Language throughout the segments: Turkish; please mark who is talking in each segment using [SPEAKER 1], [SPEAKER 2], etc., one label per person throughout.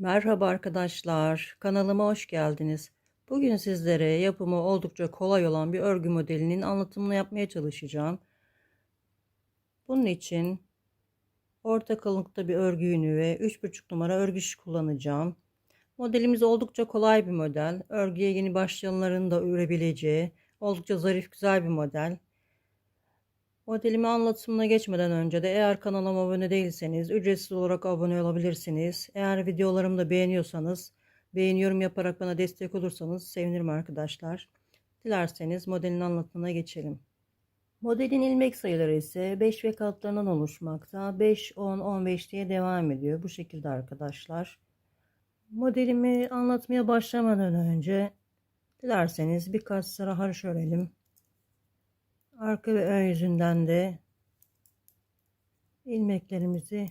[SPEAKER 1] Merhaba arkadaşlar, kanalıma hoş geldiniz. Bugün sizlere yapımı oldukça kolay olan bir örgü modelinin anlatımını yapmaya çalışacağım. Bunun için orta kalınlıkta bir örgü yünü ve 3,5 numara örgü şiş kullanacağım. Modelimiz oldukça kolay bir model. Örgüye yeni başlayanların da örebileceği oldukça zarif güzel bir model. Modelimi anlatımına geçmeden önce de eğer kanalıma abone değilseniz ücretsiz olarak abone olabilirsiniz. Eğer videolarımı da beğeniyorsanız beğeni yorum yaparak bana destek olursanız sevinirim arkadaşlar. Dilerseniz modelin anlatımına geçelim. Modelin ilmek sayıları ise 5 ve katlarından oluşmakta. 5, 10, 15 diye devam ediyor. Bu şekilde arkadaşlar. Modelimi anlatmaya başlamadan önce dilerseniz birkaç sıra harç örelim. Arka ve ön yüzünden de ilmeklerimizi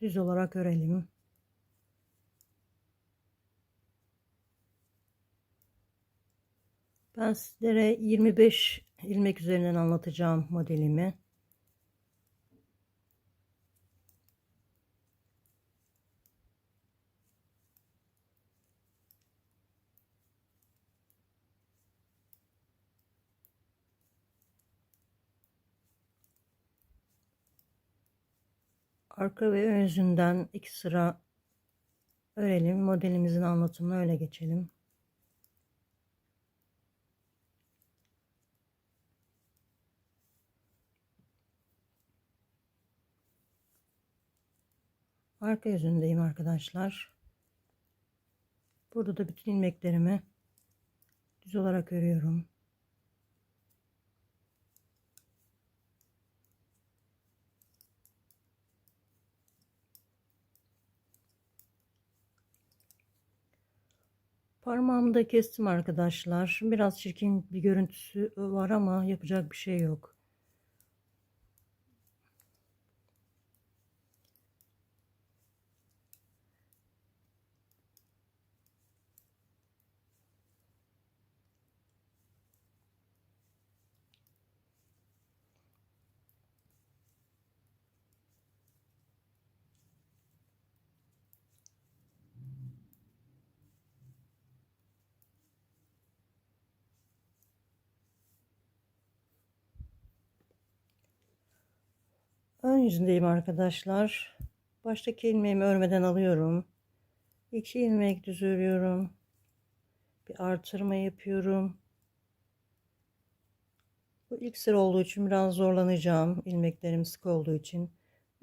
[SPEAKER 1] düz olarak örelim. Ben sizlere 25 ilmek üzerinden anlatacağım modelimi. Arka ve ön yüzünden iki sıra örelim. Modelimizin anlatımına öyle geçelim. Arka yüzündeyim arkadaşlar. Burada da bütün ilmeklerimi düz olarak örüyorum. Parmağımı da kestim arkadaşlar. Biraz çirkin bir görüntüsü var ama yapacak bir şey yok. Ön yüzündeyim arkadaşlar. Baştaki ilmeğimi örmeden alıyorum. İki ilmek düz örüyorum. Bir artırma yapıyorum. Bu ilk sıra olduğu için biraz zorlanacağım. İlmeklerim sık olduğu için.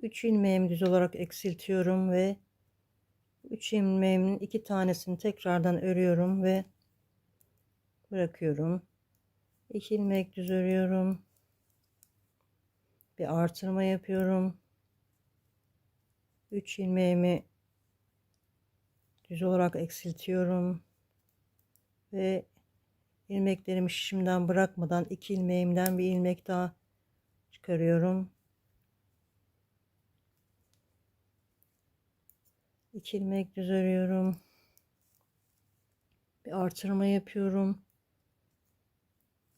[SPEAKER 1] 3 ilmeğimi düz olarak eksiltiyorum ve 3 ilmeğimin iki tanesini tekrardan örüyorum ve bırakıyorum. 2 ilmek düz örüyorum bir artırma yapıyorum. 3 ilmeğimi düz olarak eksiltiyorum ve ilmeklerimi şişimden bırakmadan iki ilmeğimden bir ilmek daha çıkarıyorum. 2 ilmek düz örüyorum. Bir artırma yapıyorum.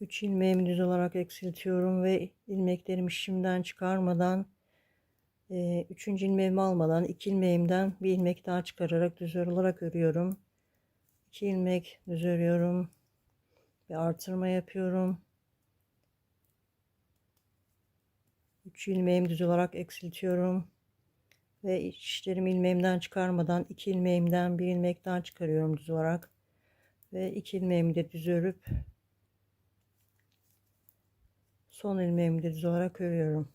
[SPEAKER 1] 3 ilmeğimi düz olarak eksiltiyorum ve ilmeklerimi şimdiden çıkarmadan e, üçüncü ilmeğimi almadan iki ilmeğimden bir ilmek daha çıkararak düz olarak örüyorum. 2 ilmek düz örüyorum. Bir artırma yapıyorum. 3 ilmeğimi düz olarak eksiltiyorum. Ve işlerimi ilmeğimden çıkarmadan iki ilmeğimden bir ilmek daha çıkarıyorum düz olarak. Ve iki ilmeğimi de düz örüp son ilmeğimi düz olarak örüyorum.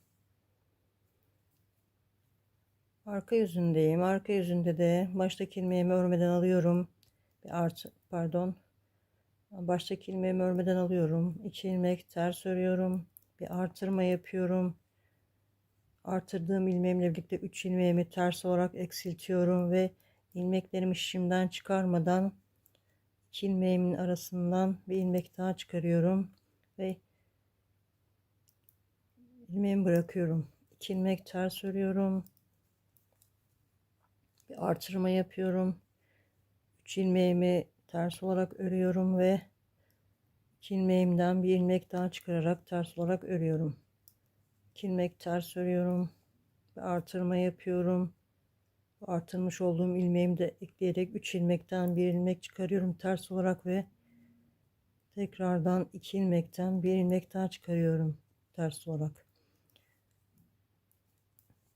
[SPEAKER 1] Arka yüzündeyim. Arka yüzünde de baştaki ilmeğimi örmeden alıyorum. Bir artı pardon. Baştaki ilmeğimi örmeden alıyorum. 2 ilmek ters örüyorum. Bir artırma yapıyorum. Artırdığım ilmeğimle birlikte 3 ilmeğimi ters olarak eksiltiyorum ve ilmeklerimi şimdiden çıkarmadan 2 ilmeğimin arasından bir ilmek daha çıkarıyorum ve ilmeğimi bırakıyorum. 2 ilmek ters örüyorum. Bir artırma yapıyorum. 3 ilmeğimi ters olarak örüyorum ve 2 ilmeğimden bir ilmek daha çıkararak ters olarak örüyorum. 2 ilmek ters örüyorum. Bir artırma yapıyorum. Artırmış olduğum ilmeğimi de ekleyerek 3 ilmekten bir ilmek çıkarıyorum ters olarak ve tekrardan 2 ilmekten bir ilmek daha çıkarıyorum ters olarak.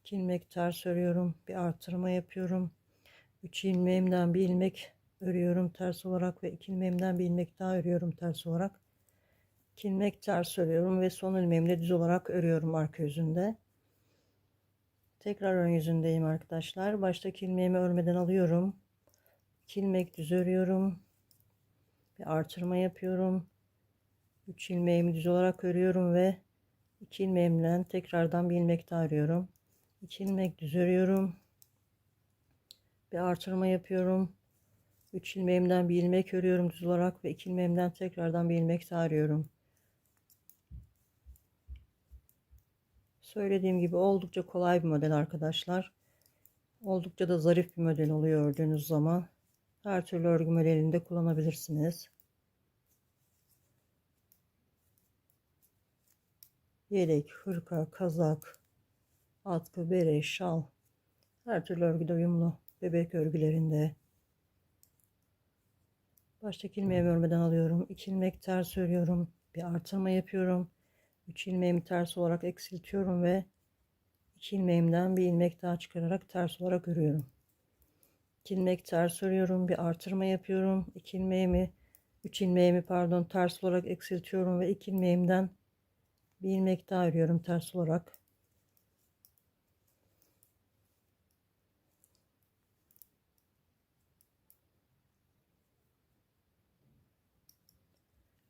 [SPEAKER 1] 2 ilmek ters örüyorum. Bir artırma yapıyorum. 3 ilmeğimden bir ilmek örüyorum ters olarak ve 2 ilmeğimden bir ilmek daha örüyorum ters olarak. 2 ilmek ters örüyorum ve son ilmeğimle düz olarak örüyorum arka yüzünde. Tekrar ön yüzündeyim arkadaşlar. Baştaki ilmeğimi örmeden alıyorum. 2 ilmek düz örüyorum. Bir artırma yapıyorum. 3 ilmeğimi düz olarak örüyorum ve 2 ilmeğimle tekrardan bir ilmek daha örüyorum. 2 ilmek düz örüyorum. Bir artırma yapıyorum. 3 ilmeğimden bir ilmek örüyorum düz olarak ve 2 ilmeğimden tekrardan bir ilmek daha örüyorum. Söylediğim gibi oldukça kolay bir model arkadaşlar. Oldukça da zarif bir model oluyor ördüğünüz zaman. Her türlü örgü modelinde kullanabilirsiniz. Yelek, hırka, kazak, atkı, bere, şal. Her türlü örgüde uyumlu. Bebek örgülerinde. Baştaki ilmeğimi örmeden alıyorum. 2 ilmek ters örüyorum. Bir artırma yapıyorum. 3 ilmeğimi ters olarak eksiltiyorum ve 2 ilmeğimden bir ilmek daha çıkararak ters olarak örüyorum. 2 ilmek ters örüyorum, bir artırma yapıyorum. 2 ilmeğimi 3 ilmeğimi pardon ters olarak eksiltiyorum ve 2 ilmeğimden bir ilmek daha örüyorum ters olarak.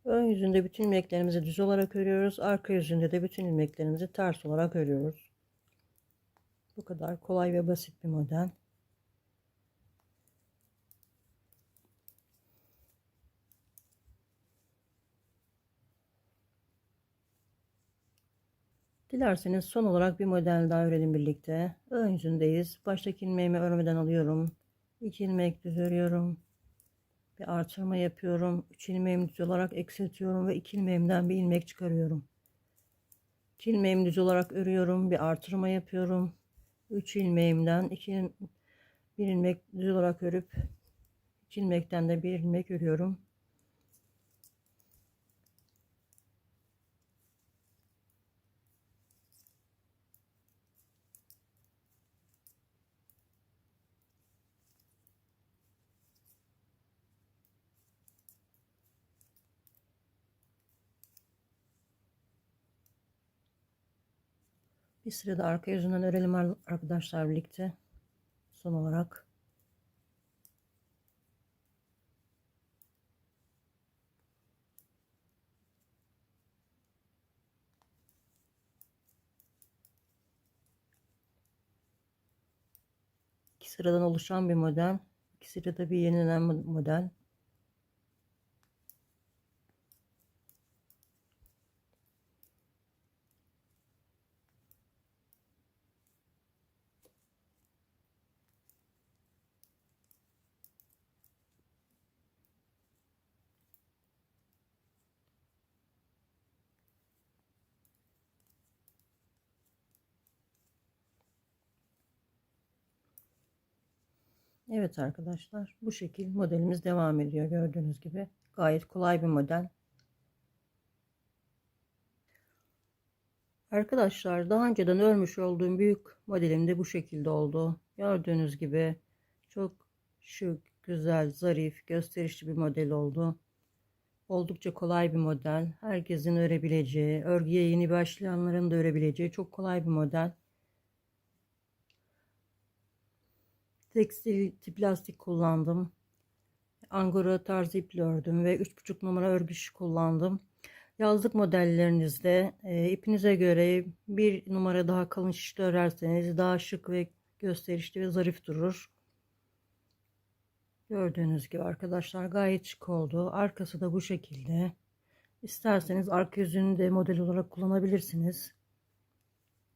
[SPEAKER 1] Ön yüzünde bütün ilmeklerimizi düz olarak örüyoruz. Arka yüzünde de bütün ilmeklerimizi ters olarak örüyoruz. Bu kadar kolay ve basit bir model. Dilerseniz son olarak bir model daha örelim birlikte. Ön yüzündeyiz. Baştaki ilmeğimi örmeden alıyorum. 2 ilmek düz örüyorum bir artırma yapıyorum. 3 ilmeğimi düz olarak eksiltiyorum ve 2 ilmeğimden bir ilmek çıkarıyorum. 2 ilmeğimi düz olarak örüyorum. Bir artırma yapıyorum. 3 ilmeğimden 2 bir ilmek düz olarak örüp 2 ilmekten de bir ilmek örüyorum. Bir sırada arka yüzünden örelim arkadaşlar birlikte. Son olarak. İki sıradan oluşan bir model. İki sırada bir yenilenen model. Evet arkadaşlar bu şekil modelimiz devam ediyor gördüğünüz gibi. Gayet kolay bir model. Arkadaşlar daha önceden örmüş olduğum büyük modelim de bu şekilde oldu. Gördüğünüz gibi çok şık, güzel, zarif, gösterişli bir model oldu. Oldukça kolay bir model. Herkesin örebileceği, örgüye yeni başlayanların da örebileceği çok kolay bir model. Tekstil tip lastik kullandım. Angora tarzı iple ördüm ve 3,5 numara örgüş kullandım. Yazlık modellerinizde e, ipinize göre bir numara daha kalın şişli örerseniz daha şık ve gösterişli ve zarif durur. Gördüğünüz gibi arkadaşlar gayet şık oldu. Arkası da bu şekilde. İsterseniz arka yüzünü de model olarak kullanabilirsiniz.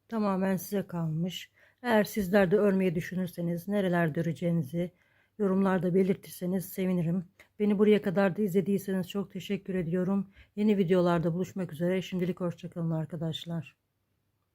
[SPEAKER 1] Tamamen size kalmış. Eğer sizler de örmeyi düşünürseniz nerelerde öreceğinizi yorumlarda belirtirseniz sevinirim. Beni buraya kadar da izlediyseniz çok teşekkür ediyorum. Yeni videolarda buluşmak üzere. Şimdilik hoşçakalın arkadaşlar.